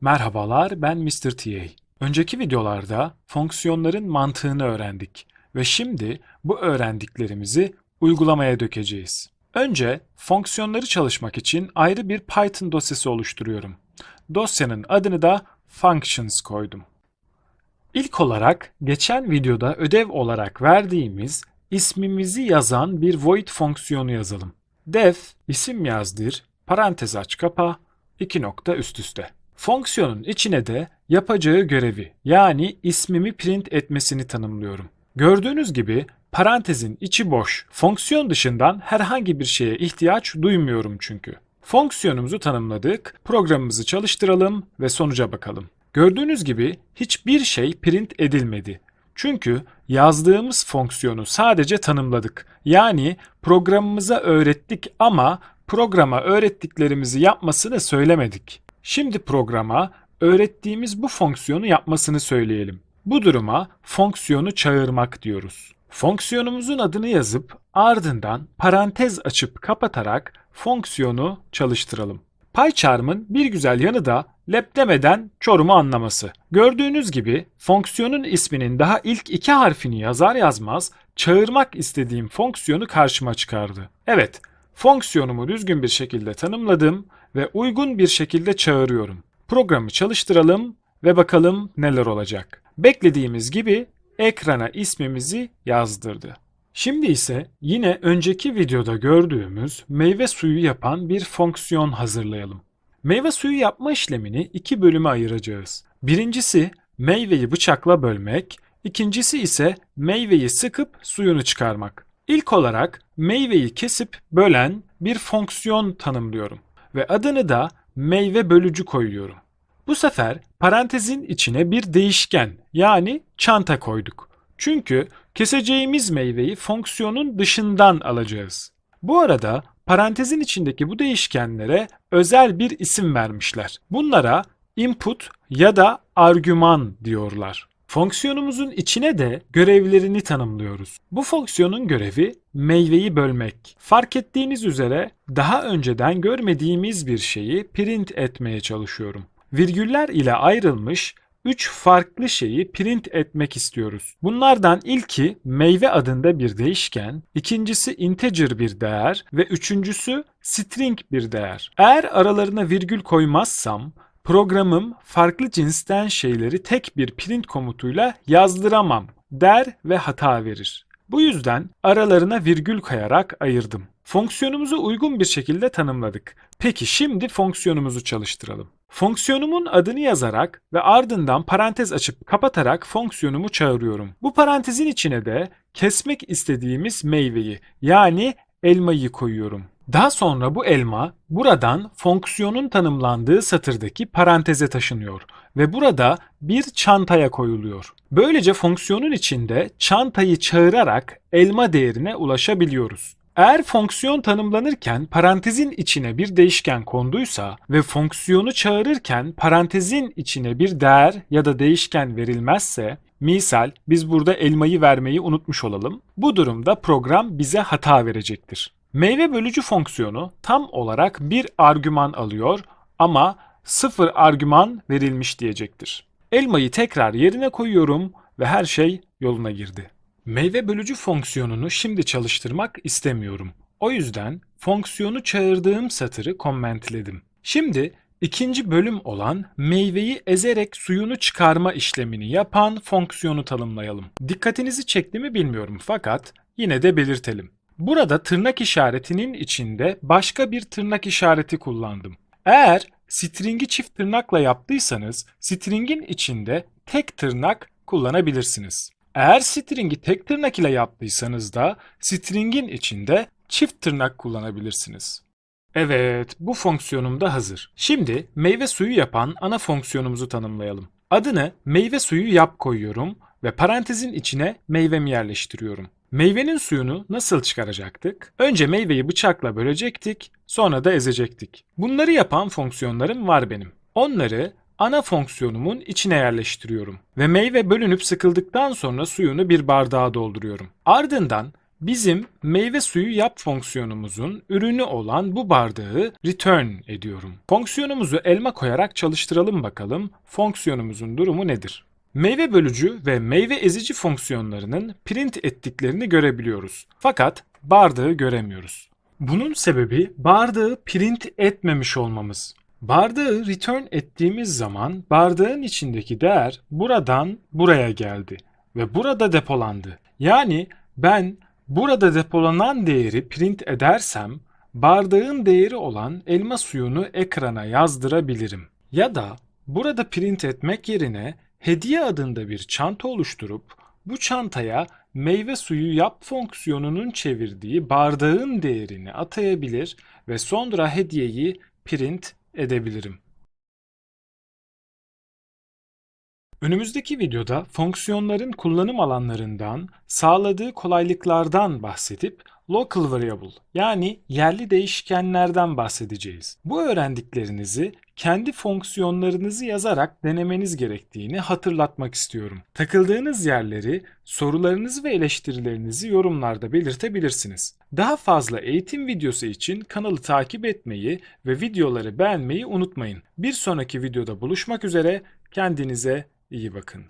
Merhabalar, ben Mr. TA. Önceki videolarda fonksiyonların mantığını öğrendik ve şimdi bu öğrendiklerimizi uygulamaya dökeceğiz. Önce fonksiyonları çalışmak için ayrı bir Python dosyası oluşturuyorum. Dosyanın adını da functions koydum. İlk olarak geçen videoda ödev olarak verdiğimiz ismimizi yazan bir void fonksiyonu yazalım. def isim yazdır, parantez aç kapa, iki nokta üst üste. Fonksiyonun içine de yapacağı görevi yani ismimi print etmesini tanımlıyorum. Gördüğünüz gibi parantezin içi boş. Fonksiyon dışından herhangi bir şeye ihtiyaç duymuyorum çünkü. Fonksiyonumuzu tanımladık, programımızı çalıştıralım ve sonuca bakalım. Gördüğünüz gibi hiçbir şey print edilmedi. Çünkü yazdığımız fonksiyonu sadece tanımladık. Yani programımıza öğrettik ama programa öğrettiklerimizi yapmasını söylemedik. Şimdi programa öğrettiğimiz bu fonksiyonu yapmasını söyleyelim. Bu duruma fonksiyonu çağırmak diyoruz. Fonksiyonumuzun adını yazıp ardından parantez açıp kapatarak fonksiyonu çalıştıralım. PyCharm'ın bir güzel yanı da lep demeden Çorum'u anlaması. Gördüğünüz gibi fonksiyonun isminin daha ilk iki harfini yazar yazmaz çağırmak istediğim fonksiyonu karşıma çıkardı. Evet, fonksiyonumu düzgün bir şekilde tanımladım ve uygun bir şekilde çağırıyorum. Programı çalıştıralım ve bakalım neler olacak. Beklediğimiz gibi ekrana ismimizi yazdırdı. Şimdi ise yine önceki videoda gördüğümüz meyve suyu yapan bir fonksiyon hazırlayalım. Meyve suyu yapma işlemini iki bölüme ayıracağız. Birincisi meyveyi bıçakla bölmek, ikincisi ise meyveyi sıkıp suyunu çıkarmak. İlk olarak meyveyi kesip bölen bir fonksiyon tanımlıyorum ve adını da meyve bölücü koyuyorum. Bu sefer parantezin içine bir değişken yani çanta koyduk. Çünkü keseceğimiz meyveyi fonksiyonun dışından alacağız. Bu arada parantezin içindeki bu değişkenlere özel bir isim vermişler. Bunlara input ya da argüman diyorlar. Fonksiyonumuzun içine de görevlerini tanımlıyoruz. Bu fonksiyonun görevi meyveyi bölmek. Fark ettiğiniz üzere daha önceden görmediğimiz bir şeyi print etmeye çalışıyorum. Virgüller ile ayrılmış 3 farklı şeyi print etmek istiyoruz. Bunlardan ilki meyve adında bir değişken, ikincisi integer bir değer ve üçüncüsü string bir değer. Eğer aralarına virgül koymazsam programım farklı cinsten şeyleri tek bir print komutuyla yazdıramam der ve hata verir. Bu yüzden aralarına virgül koyarak ayırdım. Fonksiyonumuzu uygun bir şekilde tanımladık. Peki şimdi fonksiyonumuzu çalıştıralım. Fonksiyonumun adını yazarak ve ardından parantez açıp kapatarak fonksiyonumu çağırıyorum. Bu parantezin içine de kesmek istediğimiz meyveyi yani elmayı koyuyorum. Daha sonra bu elma buradan fonksiyonun tanımlandığı satırdaki paranteze taşınıyor ve burada bir çantaya koyuluyor. Böylece fonksiyonun içinde çantayı çağırarak elma değerine ulaşabiliyoruz. Eğer fonksiyon tanımlanırken parantezin içine bir değişken konduysa ve fonksiyonu çağırırken parantezin içine bir değer ya da değişken verilmezse Misal biz burada elmayı vermeyi unutmuş olalım. Bu durumda program bize hata verecektir. Meyve bölücü fonksiyonu tam olarak bir argüman alıyor ama sıfır argüman verilmiş diyecektir. Elmayı tekrar yerine koyuyorum ve her şey yoluna girdi. Meyve bölücü fonksiyonunu şimdi çalıştırmak istemiyorum. O yüzden fonksiyonu çağırdığım satırı kommentledim. Şimdi ikinci bölüm olan meyveyi ezerek suyunu çıkarma işlemini yapan fonksiyonu tanımlayalım. Dikkatinizi çekti mi bilmiyorum fakat yine de belirtelim. Burada tırnak işaretinin içinde başka bir tırnak işareti kullandım. Eğer string'i çift tırnakla yaptıysanız string'in içinde tek tırnak kullanabilirsiniz. Eğer string'i tek tırnak ile yaptıysanız da string'in içinde çift tırnak kullanabilirsiniz. Evet, bu fonksiyonum da hazır. Şimdi meyve suyu yapan ana fonksiyonumuzu tanımlayalım. Adını meyve suyu yap koyuyorum ve parantezin içine meyvemi yerleştiriyorum. Meyvenin suyunu nasıl çıkaracaktık? Önce meyveyi bıçakla bölecektik, sonra da ezecektik. Bunları yapan fonksiyonlarım var benim. Onları ana fonksiyonumun içine yerleştiriyorum ve meyve bölünüp sıkıldıktan sonra suyunu bir bardağa dolduruyorum. Ardından Bizim meyve suyu yap fonksiyonumuzun ürünü olan bu bardağı return ediyorum. Fonksiyonumuzu elma koyarak çalıştıralım bakalım fonksiyonumuzun durumu nedir? Meyve bölücü ve meyve ezici fonksiyonlarının print ettiklerini görebiliyoruz. Fakat bardağı göremiyoruz. Bunun sebebi bardağı print etmemiş olmamız. Bardağı return ettiğimiz zaman bardağın içindeki değer buradan buraya geldi ve burada depolandı. Yani ben burada depolanan değeri print edersem bardağın değeri olan elma suyunu ekrana yazdırabilirim. Ya da burada print etmek yerine hediye adında bir çanta oluşturup bu çantaya meyve suyu yap fonksiyonunun çevirdiği bardağın değerini atayabilir ve sonra hediyeyi print edebilirim. Önümüzdeki videoda fonksiyonların kullanım alanlarından, sağladığı kolaylıklardan bahsedip local variable yani yerli değişkenlerden bahsedeceğiz. Bu öğrendiklerinizi kendi fonksiyonlarınızı yazarak denemeniz gerektiğini hatırlatmak istiyorum. Takıldığınız yerleri, sorularınızı ve eleştirilerinizi yorumlarda belirtebilirsiniz. Daha fazla eğitim videosu için kanalı takip etmeyi ve videoları beğenmeyi unutmayın. Bir sonraki videoda buluşmak üzere, kendinize iyi bakın.